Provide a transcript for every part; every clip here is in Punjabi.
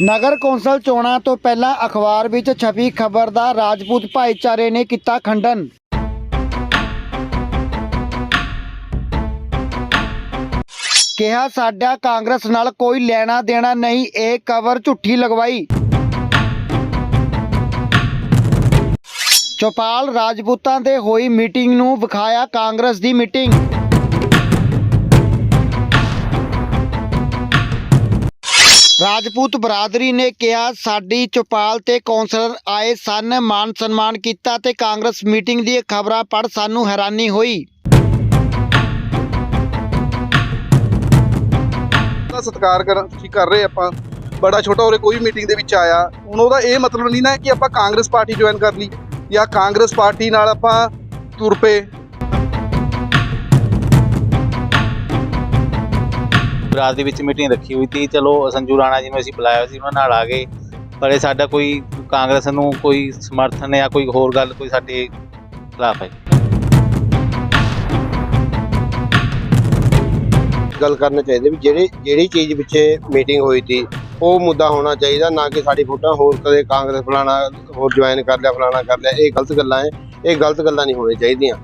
ਨਗਰ ਕੌਂਸਲ ਚੋਣਾਂ ਤੋਂ ਪਹਿਲਾਂ ਅਖਬਾਰ ਵਿੱਚ ਛਪੀ ਖਬਰ ਦਾ ਰਾਜਪੂਤ ਭਾਈਚਾਰੇ ਨੇ ਕੀਤਾ ਖੰਡਨ। ਕਿਹਾ, ਸਾਡਾ ਕਾਂਗਰਸ ਨਾਲ ਕੋਈ ਲੈਣਾ ਦੇਣਾ ਨਹੀਂ, ਇਹ ਕਵਰ ਝੁੱਠੀ ਲਗਵਾਈ। ਚੌਪਾਲ ਰਾਜਪੂਤਾਂ ਦੇ ਹੋਈ ਮੀਟਿੰਗ ਨੂੰ ਵਿਖਾਇਆ ਕਾਂਗਰਸ ਦੀ ਮੀਟਿੰਗ। ਰਾਜਪੂਤ ਬਰਾਦਰੀ ਨੇ ਕਿਹਾ, ਸਾਡੀ ਚੌਪਾਲ ਤੇ ਕੌਂਸਲਰ ਆਏ ਸਨ, ਮਾਨ ਸਨਮਾਨ ਕੀਤਾ ਤੇ ਕਾਂਗਰਸ ਮੀਟਿੰਗ ਦੀ ਖਬਰਾਂ ਪੜ ਸਾਨੂੰ ਹੈਰਾਨੀ ਹੋਈ। ਦਾ ਸਤਿਕਾਰ ਕਰ ਤੁਸੀਂ ਕਰ ਰਹੇ ਆਪਾਂ। ਬੜਾ ਛੋਟਾ ਉਰੇ ਕੋਈ ਮੀਟਿੰਗ ਦੇ ਵਿੱਚ ਆਇਆ। ਹੁਣ ਉਹਦਾ ਇਹ ਮਤਲਬ ਨਹੀਂ ਨਾ ਕਿ ਆਪਾਂ ਕਾਂਗਰਸ ਪਾਰਟੀ ਜੁਆਇਨ ਕਰ ਲਈ ਜਾਂ ਕਾਂਗਰਸ ਪਾਰਟੀ ਨਾਲ ਆਪਾਂ ਤੁਰ ਪਏ। ਰਾਤ ਦੇ ਵਿੱਚ ਮੀਟਿੰਗ ਰੱਖੀ ਹੋਈ ਸੀ। ਚਲੋ, ਸੰਜੂ ਰਾਣਾ ਜੀ ਨੂੰ ਅਸੀਂ ਬੁਲਾਇਆ ਸੀ, ਉਹਨਾਂ ਨਾਲ ਆ ਗਏ। ਪਰ ਇਹ ਸਾਡਾ ਕੋਈ ਕਾਂਗਰਸ ਨੂੰ ਕੋਈ ਸਮਰਥਨ ਜਾਂ ਕੋਈ ਹੋਰ ਗੱਲ ਕੋਈ ਸਾਡੇ ਖਿਲਾਫ ਹੈ। ਗੱਲ ਕਰਨਾ ਚਾਹੀਦੀ ਵੀ ਜਿਹੜੇ, ਜਿਹੜੀ ਚੀਜ਼ ਪਿੱਛੇ ਮੀਟਿੰਗ ਹੋਈ ਸੀ, ਉਹ ਮੁੱਦਾ ਹੋਣਾ ਚਾਹੀਦਾ, ਨਾ ਕਿ ਸਾਡੀ ਫੋਟੋ ਹੋਰ ਕਦੇ ਕਾਂਗਰਸ ਫਲਾਣਾ, ਹੋਰ ਜੁਆਇਨ ਕਰ ਲਿਆ, ਫਲਾਣਾ ਕਰ ਲਿਆ। ਇਹ ਗਲਤ ਗੱਲਾਂ ਹੈ, ਇਹ ਗਲਤ ਗੱਲਾਂ ਨਹੀਂ ਹੋਣੀਆਂ ਚਾਹੀਦੀਆਂ।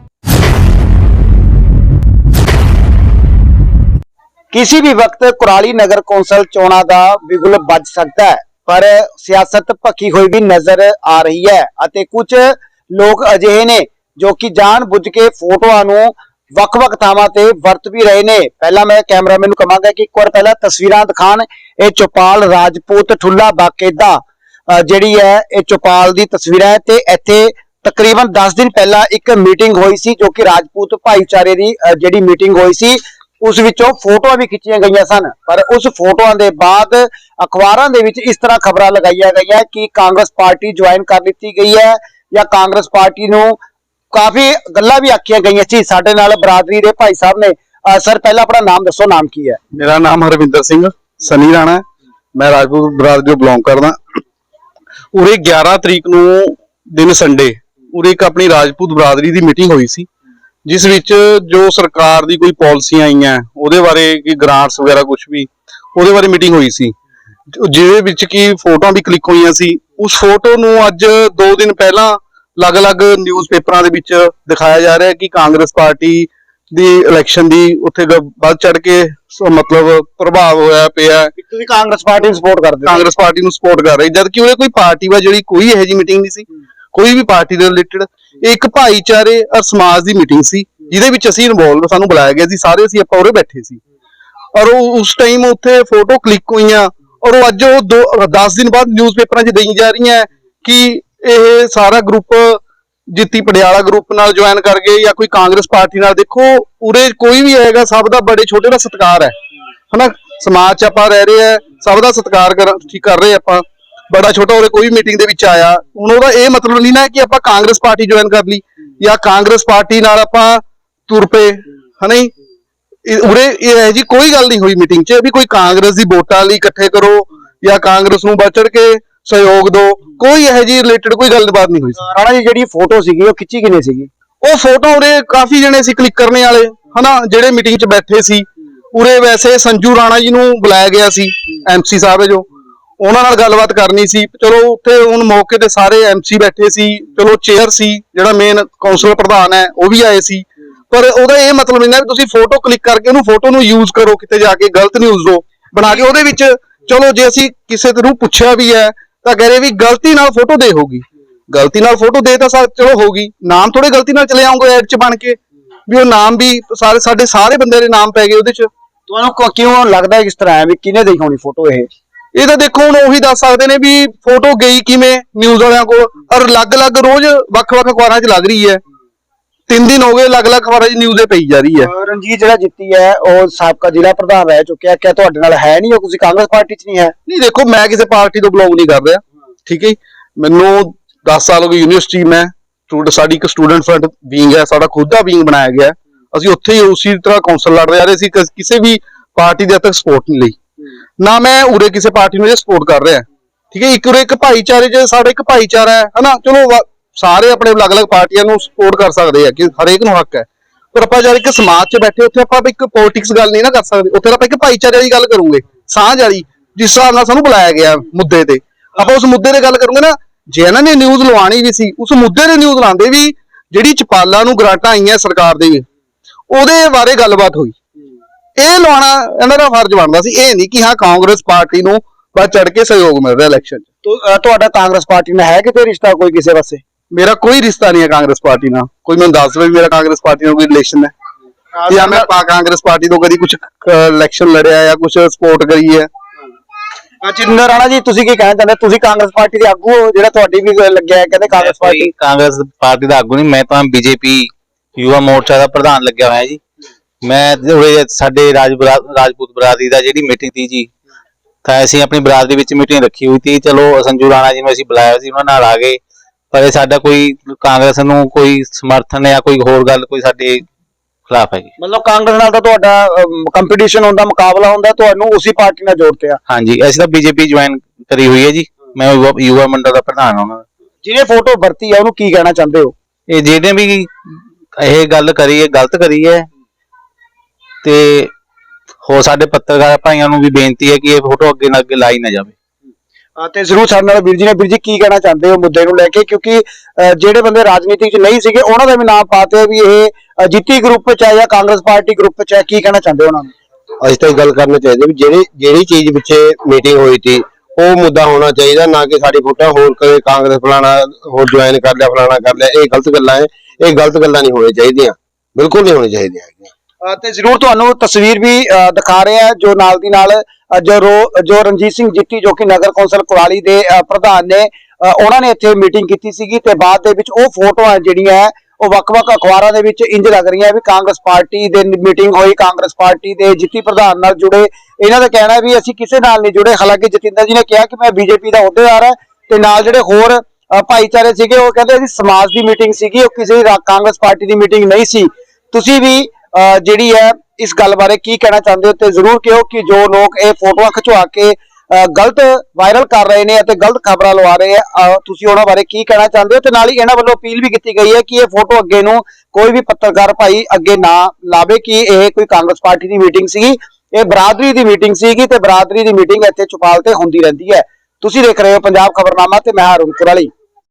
ਕਿਸੇ ਵੀ ਵਕਤ ਕੁਰਾਲੀ ਨਗਰ ਕੌਂਸਲ ਚੋਣਾਂ ਦਾ ਬਿਗੁਲ ਵੱਜ ਸਕਦਾ ਹੈ, ਪਰ ਸਿਆਸਤ ਭੱਕੀ ਹੋਈ ਵੀ ਨਜ਼ਰ ਆ ਰਹੀ ਹੈ ਅਤੇ ਕੁਝ ਲੋਕ ਅਜਿਹੇ ਨੇ ਜੋ ਕਿ ਜਾਣ ਬੁੱਝ ਕੇ ਫੋਟੋਆਂ ਨੂੰ ਵੱਖ-ਵੱਖ ਥਾਵਾਂ ਤੇ ਵਰਤ ਵੀ ਰਹੇ ਨੇ। ਪਹਿਲਾਂ ਮੈਂ ਕੈਮਰਾਮੈਨ ਨੂੰ ਕਹਾਂਗਾ ਕਿ ਇੱਕ ਵਾਰ ਪਹਿਲਾਂ ਤਸਵੀਰਾਂ ਦਿਖਾਣ, ਇਹ ਚੋਪਾਲ ਰਾਜਪੂਤ ਠੁੱਲਾ ਬਾਕੇਦਾ ਜਿਹੜੀ ਹੈ, ਇਹ ਚੋਪਾਲ ਦੀ ਤਸਵੀਰਾਂ ਹੈ ਤੇ ਇੱਥੇ ਤਕਰੀਬਨ 10 ਦਿਨ ਪਹਿਲਾਂ ਇੱਕ ਮੀਟਿੰਗ ਹੋਈ ਸੀ ਜੋ ਕਿ ਰਾਜਪੂਤ ਭਾਈਚਾਰੇ ਦੀ ਜਿਹੜੀ ਮੀਟਿੰਗ ਹੋਈ ਸੀ ਉਸ ਵਿੱਚੋਂ ਫੋਟੋਆਂ ਵੀ ਖਿੱਚੀਆਂ ਗਈਆਂ ਸਨ। ਪਰ ਉਸ ਫੋਟੋਆਂ ਦੇ ਬਾਅਦ ਅਖਬਾਰਾਂ ਦੇ ਵਿੱਚ ਇਸ ਤਰ੍ਹਾਂ ਖਬਰਾਂ ਲਗਾਈਆਂ ਗਈਆਂ ਕਿ ਕਾਂਗਰਸ ਪਾਰਟੀ ਜੁਆਇਨ ਕਰ ਲਿੱਤੀ ਗਈ ਹੈ ਜਾਂ ਕਾਂਗਰਸ ਪਾਰਟੀ ਨੂੰ ਕਾਫੀ ਗੱਲਾਂ ਵੀ ਆਖੀਆਂ ਗਈਆਂ ਸੀ। ਸਾਡੇ ਨਾਲ ਬਰਾਦਰੀ ਦੇ ਭਾਈ ਸਾਹਿਬ ਨੇ। ਸਰ, ਪਹਿਲਾਂ ਆਪਣਾ ਨਾਮ ਦੱਸੋ, ਨਾਮ ਕੀ ਹੈ? ਮੇਰਾ ਨਾਮ ਹਰਵਿੰਦਰ ਸਿੰਘ, ਸਨੀ ਰਾਣਾ ਮੈਂ ਰਾਜਪੂਤ ਬਰਾਦਰੀ ਨੂੰ ਬਿਲੋਂਗ ਕਰਦਾ। ਉਰੇ 11 ਤਰੀਕ ਨੂੰ ਦਿਨ ਸੰਡੇ ਉਰੇ ਇੱਕ ਆਪਣੀ ਰਾਜਪੂਤ ਬਰਾਦਰੀ ਦੀ ਮੀਟਿੰਗ ਹੋਈ ਸੀ। ਜਿਸ ਵਿੱਚ ਜੋ ਸਰਕਾਰ ਦੀ ਕੋਈ ਪਾਲਿਸੀਆਂ ਆਈਆਂ ਉਹਦੇ ਬਾਰੇ ਕਿ ਗ੍ਰਾਂਟਸ ਵਗੈਰਾ ਕੁਝ ਵੀ ਉਹਦੇ ਬਾਰੇ ਮੀਟਿੰਗ ਹੋਈ ਸੀ। ਜਿਹਦੇ ਵਿੱਚ ਕੀ ਫੋਟੋਆਂ ਵੀ ਕਲਿੱਕ ਹੋਈਆਂ ਸੀ। ਉਸ ਫੋਟੋ ਨੂੰ ਅੱਜ 2 ਦਿਨ ਪਹਿਲਾਂ ਅਲੱਗ-ਅਲੱਗ ਨਿਊਜ਼ਪੇਪਰਾਂ ਦੇ ਵਿੱਚ ਦਿਖਾਇਆ ਜਾ ਰਿਹਾ ਹੈ ਕਿ ਕਾਂਗਰਸ ਪਾਰਟੀ ਦੀ ਇਲੈਕਸ਼ਨ ਦੀ ਉੱਥੇ ਵੱਧ ਚੜ ਕੇ ਮਤਲਬ ਪ੍ਰਭਾਵ ਹੋਇਆ ਪਿਆ। ਤੁਸੀਂ ਕਾਂਗਰਸ ਪਾਰਟੀ ਨੂੰ ਸਪੋਰਟ ਕਰਦੇ ਕਾਂਗਰਸ ਪਾਰਟੀ ਨੂੰ ਸਪੋਰਟ ਕਰ ਰਹੀ। ਜਦ ਕਿ ਉਹਦੇ ਕੋਈ ਪਾਰਟੀ ਵਾ ਜਿਹੜੀ ਕੋਈ ਇਹੋ ਜਿਹੀ ਮੀਟਿੰਗ ਨਹੀਂ ਸੀ। ਕੋਈ ਵੀ ਪਾਰਟੀ ਦੇ ਰਿਲੇਟਡ ਇੱਕ ਭਾਈਚਾਰੇ ਔਰ ਸਮਾਜ ਦੀ ਮੀਟਿੰਗ ਸੀ, ਜਿਹਦੇ ਵਿੱਚ ਅਸੀਂ ਇਨਵੋਲਵ ਸਾਨੂੰ ਬੁਲਾਇਆ ਗਿਆ ਸੀ, ਸਾਰੇ ਅਸੀਂ ਆਪਾਂ ਉਰੇ ਬੈਠੇ ਸੀ। ਔਰ ਉਹ ਉਸ ਟਾਈਮ ਉੱਥੇ ਫੋਟੋ ਕਲਿੱਕ ਹੋਈਆਂ, ਔਰ ਉਹ ਅੱਜ ਉਹ 10 ਦਿਨ ਬਾਅਦ ਨਿਊਜ਼ਪੇਪਰਾਂ 'ਚ ਦੇਈ ਜਾ ਰਹੀਆਂ ਕਿ ਇਹ ਸਾਰਾ ਗਰੁੱਪ ਜਿੱਤੀ ਪਟਿਆਲਾ ਗਰੁੱਪ ਨਾਲ ਜੁਆਇਨ ਕਰ ਗਏ ਜਾਂ ਕੋਈ ਕਾਂਗਰਸ ਪਾਰਟੀ ਨਾਲ, ਦੇਖੋ, ਉਰੇ ਕੋਈ ਵੀ ਆਏਗਾ ਸਭ ਦਾ ਬੜੇ ਛੋਟੇ ਦਾ ਸਤਿਕਾਰ ਹੈ। ਹਨਾ, ਸਮਾਜ 'ਚ ਆਪਾਂ ਰਹਿ ਰਹੇ ਆ ਸਭ ਦਾ ਸਤਿਕਾਰ ਕਰ ਰਹੇ ਆਪਾਂ। ਬੜਾ ਛੋਟਾ ਉਰੇ ਕੋਈ ਮੀਟਿੰਗ ਦੇ ਵਿੱਚ ਆਇਆ। ਹੁਣ ਉਹਦਾ ਇਹ ਮਤਲਬ ਨਹੀਂ ਨਾ ਕਿ ਆਪਾਂ ਕਾਂਗਰਸ ਪਾਰਟੀ ਜੁਆਇਨ ਕਰ ਲਈ ਜਾਂ ਕਾਂਗਰਸ ਪਾਰਟੀ ਨਾਲ ਆਪਾਂ ਤੁਰ ਪਏ ਹਨਾ ਉਰੇ ਇਹ ਹੈ ਜੀ ਕੋਈ ਗੱਲ ਨਹੀਂ ਹੋਈ ਮੀਟਿੰਗ 'ਚ ਵੀ ਕੋਈ ਕਾਂਗਰਸ ਦੀ ਵੋਟਾਂ ਲਈ ਇਕੱਠੇ ਕਰੋ ਜਾਂ ਕਾਂਗਰਸ ਨੂੰ ਬਚੜ ਕੇ ਸਹਿਯੋਗ ਦਿਓ ਕੋਈ ਇਹੋ ਜੀ ਰਿਲੇਟਡ ਕੋਈ ਗੱਲਬਾਤ ਨਹੀਂ ਹੋਈ ਰਾਣਾ ਜੀ ਜਿਹੜੀ ਫੋਟੋ ਸੀਗੀ ਉਹ ਖਿੱਚੀ ਕਿਨੇ ਸੀਗੀ? ਉਹ ਫੋਟੋ ਉਰੇ ਕਾਫੀ ਜਣੇ ਸੀ ਕਲਿੱਕ ਕਰਨੇ ਵਾਲੇ ਹਨਾ? ਜਿਹੜੇ ਮੀਟਿੰਗ 'ਚ ਬੈਠੇ ਸੀ। ਉਰੇ ਵੈਸੇ ਸੰਜੂ ਰਾਣਾ ਜੀ ਨੂੰ ਬੁਲਾਇਆ ਗਿਆ ਸੀ ਐਮਸੀ ਸਾਹਿਬ ਜੋ ਉਹਨਾਂ ਨਾਲ ਗੱਲਬਾਤ ਕਰਨੀ ਸੀ। ਚਲੋ ਉੱਥੇ ਹੁਣ ਮੌਕੇ ਤੇ ਸਾਰੇ ਐਮਸੀ ਬੈਠੇ ਸੀ। ਚਲੋ ਚੇਅਰ ਸੀ, ਜਿਹੜਾ ਮੇਨ ਕਾਉਂਸਲ ਪ੍ਰਧਾਨ ਹੈ, ਉਹ ਵੀ ਆਏ ਸੀ। ਪਰ ਉਹਦਾ ਇਹ ਮਤਲਬ ਨਹੀਂ ਨਾ ਵੀ ਤੁਸੀਂ ਫੋਟੋ ਕਲਿੱਕ ਕਰਕੇ ਉਹਨੂੰ ਫੋਟੋ ਨੂੰ ਯੂਜ਼ ਕਰੋ, ਕਿਤੇ ਜਾ ਕੇ ਗਲਤ ਨਿਊਜ਼ ਦੋ ਬਣਾ ਕੇ ਉਹਦੇ ਵਿੱਚ, ਚਲੋ ਜੇ ਅਸੀਂ ਕਿਸੇ ਨੂੰ ਪੁੱਛਿਆ ਵੀ ਹੈ, ਤਾਂ ਕਹਿ ਰਹੇ ਵੀ ਗਲਤੀ ਨਾਲ ਫੋਟੋ ਦੇ ਹੋਗੀ ਗਲਤੀ ਨਾਲ ਫੋਟੋ ਦੇ ਤਾਂ ਸਾ- ਚਲੋ ਹੋਗੀ ਨਾਮ ਥੋੜੇ ਗਲਤੀ ਨਾਲ ਚਲੇ ਆਉਂਗੇ ਐਡ ਚ ਬਣ ਕੇ। ਵੀ ਉਹ ਨਾਮ ਵੀ ਸਾਰੇ, ਸਾਡੇ ਸਾਰੇ ਬੰਦੇ ਦੇ ਨਾਮ ਪੈ ਗਏ ਉਹਦੇ ਚ। ਤੁਹਾਨੂੰ ਕਿਉਂ ਲੱਗਦਾ ਹੈ ਕਿਸ ਤਰ੍ਹਾਂ ਹੈ ਵੀ ਕਿਹਨੇ ਦੇਈ ਫੋਟੋ ਇਹ? ਇਹ ਤਾਂ ਦੇਖੋ ਹੁਣ ਉਹੀ ਦੱਸ ਸਕਦੇ ਨੇ ਵੀ ਫੋਟੋ ਗਈ ਕਿਵੇਂ ਨਿਊਜ਼ ਵਾਲਿਆਂ ਕੋਲ। ਔਰ ਅਲੱਗ-ਅਲੱਗ ਰੋਜ਼ ਵੱਖ-ਵੱਖ ਅਖਬਾਰਾਂ 'ਚ ਲੱਗ ਰਹੀ ਹੈ। ਤਿੰਨ ਦਿਨ ਹੋ ਗਏ ਅਲੱਗ-ਅਲੱਗ ਅਖਬਾਰਾਂ 'ਚ ਨਿਊਜ਼ੇ ਪਈ ਜਾ ਰਹੀ ਹੈ। ਰਣਜੀਤ ਜਿਹੜਾ ਜਿੱਤੀ ਹੈ ਉਹ ਸਾਬਕਾ ਜ਼ਿਲ੍ਹਾ ਪ੍ਰਧਾਨ ਰਹਿ ਚੁੱਕਿਆ। ਕਿਆ ਤੁਹਾਡੇ ਨਾਲ ਹੈ ਨਹੀਂ ਉਹ? ਤੁਸੀਂ ਕਾਂਗਰਸ ਪਾਰਟੀ 'ਚ ਨਹੀਂ ਹੈ। ਨਹੀਂ ਦੇਖੋ ਮੈਂ ਕਿਸੇ ਪਾਰਟੀ ਤੋਂ ਬਿਲੋਂਗ ਨਹੀਂ ਕਰ ਰਿਹਾ। ਠੀਕ ਹੈ। ਮੈਨੂੰ 10 ਸਾਲ ਹੋ ਗਏ ਯੂਨੀਵਰਸਿਟੀ ਮੈਂ। ਸਟੂਡੈਂਟ ਸਾਡੀ ਇੱਕ ਸਟੂਡੈਂਟ ਫਰੰਟ ਵਿੰਗ ਹੈ ਸਾਡਾ ਖੁਦ ਦਾ ਵਿੰਗ ਬਣਾਇਆ ਗਿਆ। ਅਸੀਂ ਉੱਥੇ ਹੀ ਉਸੇ ਤਰ੍ਹਾਂ ਕੌਂਸਲ ਲੜਦੇ ਆ ਰਹੇ ਸੀ ਕਸ- ਵੀ ਪਾਰਟੀ ਦੇ ਤੱਕ ਸਪੋਰਟ ਨਹੀਂ ਲਈ। ਨਾ ਮੈਂ ਉਰੇ ਕਿਸੇ ਪਾਰਟੀ ਨੂੰ ਇਹ ਸਪੋਰਟ ਕਰ ਰਿਹਾ। ਠੀਕ ਹੈ, ਇੱਕ ਉਰੇ ਇੱਕ ਭਾਈਚਾਰੇ 'ਚ ਸਾਡਾ ਇੱਕ ਭਾਈਚਾਰਾ ਹੈ, ਹਨਾ? ਚਲੋ ਸਾਰੇ ਆਪਣੇ ਅਲੱਗ-ਅਲੱਗ ਪਾਰਟੀਆਂ ਨੂੰ ਸਪੋਰਟ ਕਰ ਸਕਦੇ ਆ, ਕਿ ਹਰੇਕ ਨੂੰ ਹੱਕ ਹੈ। ਪਰ ਆਪਾਂ ਜਦ ਇੱਕ ਸਮਾਜ 'ਚ ਬੈਠੇ, ਉੱਥੇ ਆਪਾਂ ਇੱਕ ਪੋਲਿਟਿਕਸ ਗੱਲ ਨਹੀਂ ਨਾ ਕਰ ਸਕਦੇ। ਉੱਥੇ ਆਪਾਂ ਇੱਕ ਭਾਈਚਾਰੇ ਦੀ ਗੱਲ ਕਰੂਗੇ, ਸਾਂਝ ਵਾਲੀ, ਜਿਸ ਹਿਸਾਬ ਨਾਲ ਸਾਨੂੰ ਬੁਲਾਇਆ ਗਿਆ ਮੁੱਦੇ ਤੇ। ਆਪਾਂ ਉਸ ਮੁੱਦੇ ਤੇ ਗੱਲ ਕਰੂਗੇ ਨਾ, ਜੇ ਇਹਨਾਂ ਨੇ ਨਿਊਜ਼ ਲਵਾਣੀ ਵੀ ਸੀ, ਉਸ ਮੁੱਦੇ ਤੇ ਨਿਊਜ਼ ਲਾਉਂਦੇ ਵੀ ਜਿਹੜੀ ਚਪਾਲਾ ਨੂੰ ਗ੍ਰਾਂਟਾਂ ਆਈਆਂ ਸਰਕਾਰ ਦੇ ਉਹਦੇ ਬਾਰੇ ਗੱਲਬਾਤ ਹੋਈ। ਇਹ ਲਵਾਉਣਾ ਇਹਨਾਂ ਦਾ ਫਰਜ਼ ਬਣਦਾ ਸੀ ਇਹ ਨਹੀਂ ਕਿ ਹਾਂ ਕਾਂਗਰਸ ਪਾਰਟੀ ਨੂੰ ਬਸ ਚੜ ਕੇ ਸਹਿਯੋਗ ਮਿਲ ਰਿਹਾ ਇਲੈਕਸ਼ਨ 'ਚ। ਤੁਹਾਡਾ ਕਾਂਗਰਸ ਪਾਰਟੀ ਨਾਲ ਹੈ ਕਿਤੇ ਰਿਸ਼ਤਾ ਕੋਈ ਕਿਸੇ ਪਾਸੇ? ਮੇਰਾ ਕੋਈ ਰਿਸ਼ਤਾ ਨਹੀਂ ਹੈ ਕਾਂਗਰਸ ਪਾਰਟੀ ਨਾਲ। ਕੋਈ ਮੈਨੂੰ ਦੱਸ ਦੇਵੇ ਵੀ ਮੇਰਾ ਕਾਂਗਰਸ ਪਾਰਟੀ ਨਾਲ ਕੋਈ ਰਿਲੇਸ਼ਨ ਹੈ। ਜਾਂ ਮੈਂ ਪਾ- ਕਾਂਗਰਸ ਪਾਰਟੀ ਤੋਂ ਕਦੀ ਕੁਝ ਇਲੈਕਸ਼ਨ ਲੜਿਆ ਜਾਂ ਕੁਝ ਸਪੋਰਟ ਕਰੀ ਹੈ। ਜਿੰਦਰ ਰਾਣਾ ਜੀ ਤੁਸੀਂ ਕੀ ਕਹਿਣਾ ਚਾਹੁੰਦੇ? ਤੁਸੀਂ ਕਾਂਗਰਸ ਪਾਰਟੀ ਦੇ ਆਗੂ ਹੋ ਜਿਹੜਾ ਤੁਹਾਡੀ ਵੀ ਲੱਗਿਆ ਹੈ ਕਹਿੰਦੇ ਕਾਂਗਰਸ ਪਾਰਟੀ ਕਾਂਗਰਸ ਪਾਰਟੀ ਦਾ ਆਗੂ ਨਹੀਂ ਮੈਂ ਤਾਂ ਬੀਜੇਪੀ ਯੁਵਾ ਮੋਰਚਾ ਦਾ ਪ੍ਰਧਾਨ ਲੱਗਿਆ ਹੋਇਆ ਜੀ। ਮੈਂ ਉਰੇ ਸਾਡੇ ਰਾਜ ਬਰਾ- ਰਾਜਪੂਤ ਬਰਾਦਰੀ ਦਾ ਜਿਹੜੀ ਮੀਟਿੰਗ ਸੀ ਜੀ ਤਾਂ ਅਸੀਂ ਆਪਣੀ ਬਰਾਦਰੀ ਵਿੱਚ ਮੀਟਿੰਗ ਰੱਖੀ ਹੋਈ ਸੀ ਚਲੋ ਸੰਜੂ ਰਾਣਾ ਜੀ ਨੂੰ ਅਸੀਂ ਬੁਲਾਇਆ ਸੀ ਉਹਨਾਂ ਨਾਲ ਆ ਗਏ। ਪਰ ਇਹ ਸਾਡਾ ਕੋਈ ਕਾਂਗਰਸ ਨੂੰ ਕੋਈ ਸਮਰਥਨ ਜਾਂ ਕੋਈ ਹੋਰ ਗੱਲ ਕੋਈ ਸਾਡੇ ਖਿਲਾਫ ਹੈ ਜੀ ਮਤਲਬ ਕਾਂਗਰਸ ਨਾਲ ਤਾਂ ਤੁਹਾਡਾ ਕੰਪੀਟੀਸ਼ਨ ਹੁੰਦਾ ਮੁਕਾਬਲਾ ਹੁੰਦਾ ਤੁਹਾਨੂੰ ਉਸੇ ਪਾਰਟੀ ਨਾਲ ਜੋੜਤੇ ਆ। ਹਾਂਜੀ ਅਸੀਂ ਤਾਂ ਬੀਜੇਪੀ ਜੁਆਇਨ ਕਰੀ ਹੋਈ ਹੈ ਜੀ। ਮੈਂ ਯੁਵਾ- ਮੰਡਲ ਦਾ ਪ੍ਰਧਾਨ ਹਾਂ ਉਹਨਾਂ ਦਾ। ਜਿਹਨੇ ਫੋਟੋ ਵਰਤੀ ਆ ਉਹਨੂੰ ਕੀ ਕਹਿਣਾ ਚਾਹੁੰਦੇ ਹੋ? ਇਹ ਜਿਹੜੇ ਵੀ ਇਹ ਗੱਲ ਕਰੀ ਹੈ ਗਲਤ ਕਰੀ ਹੈ ਤੇ ਹੋ ਸਾਡੇ ਪੱਤਰਕਾਰ ਭਾਈਆਂ ਨੂੰ ਵੀ ਬੇਨਤੀ ਹੈ ਕਿ ਇਹ ਫੋਟੋ ਅੱਗੇ ਨਾ ਅੱਗੇ ਲਾਈ ਨਾ ਜਾਵੇ। ਅ, ਤੇ ਜ਼ਰੂਰ ਸਾਡੇ ਨਾਲ ਵੀਰ ਜੀ ਨੇ ਵੀਰ ਜੀ ਕੀ ਕਹਿਣਾ ਚਾਹੁੰਦੇ ਹੋ ਮੁੱਦੇ ਨੂੰ ਲੈ ਕੇ? ਕਿਉਂਕਿ ਜਿਹੜੇ ਬੰਦੇ ਰਾਜਨੀਤੀ 'ਚ ਨਹੀਂ ਸੀਗੇ ਉਹਨਾਂ ਦਾ ਵੀ ਨਾਮ ਪਾਤੇ ਵੀ ਇਹ ਜਿੱਤੀ ਗਰੁੱਪ 'ਚ ਹੈ ਜਾਂ ਕਾਂਗਰਸ ਪਾਰਟੀ ਗਰੁੱਪ 'ਚ ਹੈ ਕੀ ਕਹਿਣਾ ਚਾਹੁੰਦੇ ਹੋ ਉਹਨਾਂ ਨੂੰ? ਅਸੀਂ ਤਾਂ ਇਹ ਗੱਲ ਕਰਨੀ ਚਾਹੀਦੀ ਵੀ ਜਿਹੜੀ ਜਿਹੜੀ ਚੀਜ਼ ਪਿੱਛੇ ਮੀਟਿੰਗ ਹੋਈ ਸੀ ਉਹ ਮੁੱਦਾ ਹੋਣਾ ਚਾਹੀਦਾ ਨਾ ਕਿ ਸਾਡੀ ਫੋਟੋ ਹੋਰ ਕਦੇ ਕਾਂਗਰਸ ਫਲਾਣਾ ਹੋਰ ਜੁਆਇਨ ਕਰ ਲਿਆ ਫਲਾਣਾ ਕਰ ਲਿਆ। ਇਹ ਗਲਤ ਗੱਲਾਂ ਹੈ ਇਹ ਗਲਤ ਗੱਲਾਂ ਨਹੀਂ ਹੋਣੀਆਂ ਚਾਹੀਦੀਆਂ। ਬਿਲਕੁਲ ਨਹੀਂ ਹੋਣੀ ਚਾਹੀਦੀਆਂ ਹੈਗੀਆਂ। ਤੇ ਜ਼ਰੂਰ ਤੁਹਾਨੂੰ ਤਸਵੀਰ ਵੀ ਦਿਖਾ ਰਹੇ ਆ ਜੋ ਨਾਲ ਦੀ ਨਾਲ ਜੋ ਰੋ- ਜੋ ਰਣਜੀਤ ਸਿੰਘ ਜਿੱਤੀ ਜੋ ਕਿ ਨਗਰ ਕੌਂਸਲ ਕੁਰਾਲੀ ਦੇ ਪ੍ਰਧਾਨ ਨੇ ਉਹਨਾਂ ਨੇ ਇੱਥੇ ਮੀਟਿੰਗ ਕੀਤੀ ਸੀਗੀ ਤੇ ਬਾਅਦ ਦੇ ਵਿੱਚ ਉਹ ਫੋਟੋਆਂ ਜਿਹੜੀਆਂ ਉਹ ਵੱਖ-ਵੱਖ ਅਖਬਾਰਾਂ ਦੇ ਵਿੱਚ ਇੰਜ ਲੱਗ ਰਹੀਆਂ ਵੀ ਕਾਂਗਰਸ ਪਾਰਟੀ ਦੇ ਮੀਟਿੰਗ ਹੋਈ, ਕਾਂਗਰਸ ਪਾਰਟੀ ਦੇ ਜਿੱਤੀ ਪ੍ਰਧਾਨ ਨਾਲ ਜੁੜੇ। ਇਹਨਾਂ ਦਾ ਕਹਿਣਾ ਵੀ ਅਸੀਂ ਕਿਸੇ ਨਾਲ ਨਹੀਂ ਜੁੜੇ। ਹਾਲਾਂਕਿ ਜਤਿੰਦਰ ਜੀ ਨੇ ਕਿਹਾ ਕਿ ਮੈਂ ਬੀਜੇਪੀ ਦਾ ਅਹੁਦੇਦਾਰ ਹਾਂ ਤੇ ਨਾਲ ਜਿਹੜੇ ਹੋਰ ਭਾਈਚਾਰੇ ਸੀਗੇ, ਉਹ ਕਹਿੰਦੇ ਅਸੀਂ ਸਮਾਜ ਦੀ ਮੀਟਿੰਗ ਸੀਗੀ, ਉਹ ਕਿਸੇ ਕਾਂਗਰਸ ਪਾਰਟੀ ਦੀ ਮੀਟਿੰਗ ਨਹੀਂ ਸੀ। ਤੁਸੀਂ ਵੀ ਜਿਹੜੀ ਹੈ ਇਸ ਗੱਲ ਬਾਰੇ ਕੀ ਕਹਿਣਾ ਚਾਹੁੰਦੇ ਹੋ ਤੇ ਜ਼ਰੂਰ ਕਿਹੋ ਕਿ ਜੋ ਲੋਕ ਇਹ ਫੋਟੋਆਂ ਖਿਚਵਾ ਕੇ ਅ, ਗਲਤ ਵਾਇਰਲ ਕਰ ਰਹੇ ਨੇ ਅਤੇ ਗਲਤ ਖਬਰਾਂ ਲਵਾ ਰਹੇ ਆ ਤੁਸੀਂ ਉਹਨਾਂ ਬਾਰੇ ਕੀ ਕਹਿਣਾ ਚਾਹੁੰਦੇ ਹੋ? ਤੇ ਨਾਲ ਹੀ ਇਹਨਾਂ ਵੱਲੋਂ ਅਪੀਲ ਵੀ ਕੀਤੀ ਗਈ ਹੈ ਕਿ ਇਹ ਫੋਟੋ ਅੱਗੇ ਨੂੰ ਕੋਈ ਵੀ ਪੱਤਰਕਾਰ ਭਾਈ ਅੱਗੇ ਨਾ ਲਾਵੇ ਕਿ ਇਹ ਕੋਈ ਕਾਂਗਰਸ ਪਾਰਟੀ ਦੀ ਮੀਟਿੰਗ ਸੀਗੀ ਇਹ ਬਰਾਦਰੀ ਦੀ ਮੀਟਿੰਗ ਸੀਗੀ ਤੇ ਬਰਾਦਰੀ ਦੀ ਮੀਟਿੰਗ ਇੱਥੇ ਚੁਪਾਲ ਤੇ ਹੁੰਦੀ ਰਹਿੰਦੀ ਹੈ। ਤੁਸੀਂ ਦੇਖ ਰਹੇ ਹੋ ਪੰਜਾਬ ਖਬਰਨਾਮਾ ਤੇ ਮੈਂ ਹਰੁਣ ਕੁਰਾਲੀ